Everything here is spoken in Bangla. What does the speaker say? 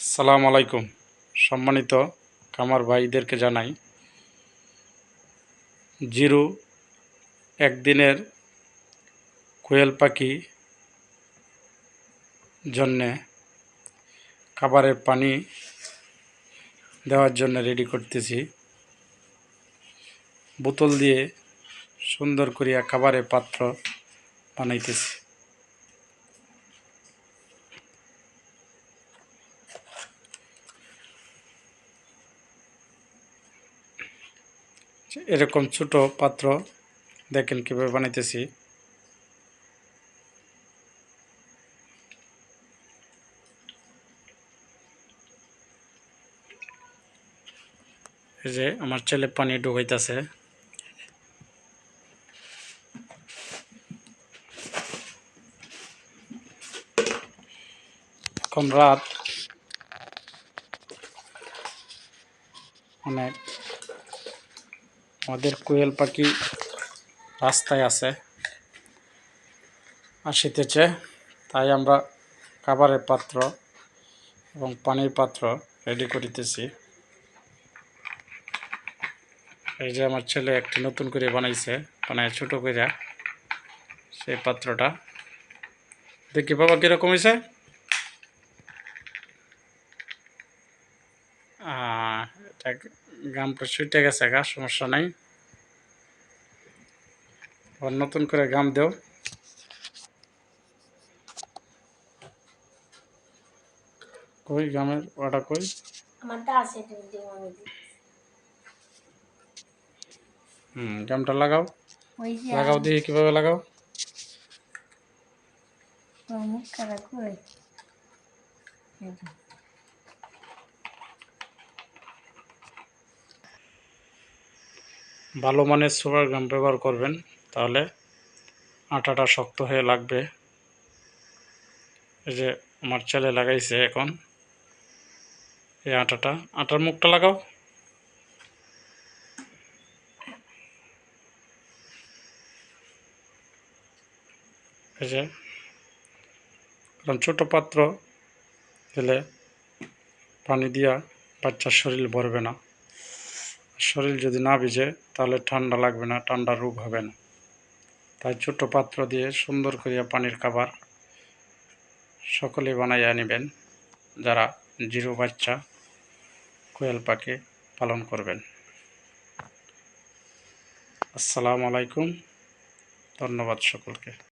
সালাম আলাইকুম। সম্মানিত কামার ভাইদেরকে জানাই, জিরু একদিনের কোয়েল পাখি জন্যে খাবারের পানি দেওয়ার জন্য রেডি করতেছি। বোতল দিয়ে সুন্দর করিয়া খাবারের পাত্র বানাইতেছি। এরকম ছোট পাত্র দেখেন কীভাবে বানাইতেছি। যে আমার ছেলে পানি ঢুকাইতেছে এখন রাত। অনেক আমাদের কোয়েল পাখি রাস্তায় আছে, আসিতেছে। তাই আমরা খাবারের পাত্র এবং পানির পাত্র রেডি করিতেছি। এই যে আমার ছেলে একটি নতুন করে বানাইছে, বানায় ছোটো করে সেই পাত্রটা। দেখি বাবা কীরকম হয়েছে এটা গামটা ছুটে গেছে গা সমস্যা নাই। আবার নতুন করে গাম দেও। কই গামের ওটা কই? আমার আছে তুমি দিও আমি দিই। হুম গামটা লাগাও। লাগাও দিয়ে কীভাবে লাগাও। মুখ খারাপ করে এই যে। ভালো মানের সুপার গাম ব্যবহার করবেন, তাহলে আটাটা শক্ত হয়ে লাগবে। এই যে আমার ছেলে লাগাইছে এখন, এই আটাটা। আটার মুখটা লাগাও। এই যে, কারণ ছোটো পাত্র দিলে পানি দিয়া বাচ্চার শরীর ভরবে না। শরীর যদি না ভিজে, তাহলে ঠান্ডা লাগবে না, ঠান্ডা রোগ হবে না। তাই ছোট পাত্র দিয়ে সুন্দর করিয়া পানির খাবার সকলে বানাইয়া নেবেন, যারা জিরো বাচ্চা কোয়েল পাখি পালন করবেন। আসসালামু আলাইকুম, ধন্যবাদ সকলকে।